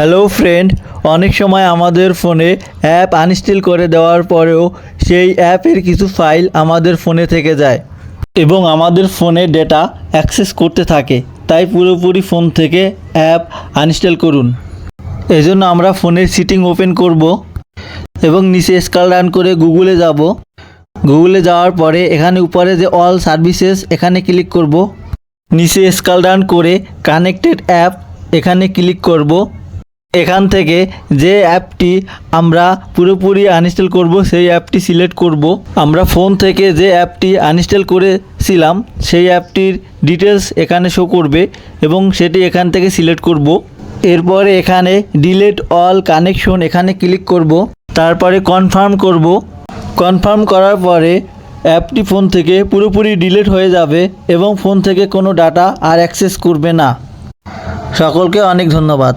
Hello friend অনেক সময় আমাদের ফোনে অ্যাপ আনইনস্টল করে দেওয়ার পরেও সেই অ্যাপের কিছু ফাইল আমাদের ফোনে থেকে যায় এবং আমাদের ফোনে ডেটা অ্যাক্সেস করতে থাকে। তাই পুরোপুরি ফোন থেকে অ্যাপ আনইনস্টল করুন। এজন্য আমরা ফোনের সিটিং ওপেন করব এবং নিচে স্কাল রান করে গুগলে যাব। গুগলে যাওয়ার পরে এখানে উপরে যে অল সার্ভিসেস এখানে ক্লিক করব। নিচে স্কাল রান করে কানেক্টেড অ্যাপ এখানে ক্লিক করব। এখান থেকে যে অ্যাপটি আমরা পুরোপুরি আনইনস্টল করব, সেই অ্যাপটি সিলেক্ট করব। আমরা ফোন থেকে যে অ্যাপটি আনইনস্টল করেছিলাম, সেই অ্যাপটির ডিটেলস এখানে শো করবে এবং সেটি এখান থেকে সিলেক্ট করব। এরপরে এখানে ডিলেট অল কানেকশন এখানে ক্লিক করব। তারপরে কনফার্ম করব। কনফার্ম করার পরে অ্যাপটি ফোন থেকে পুরোপুরি ডিলেট হয়ে যাবে এবং ফোন থেকে কোনো ডাটা আর অ্যাক্সেস করবে না। সকলকে অনেক ধন্যবাদ।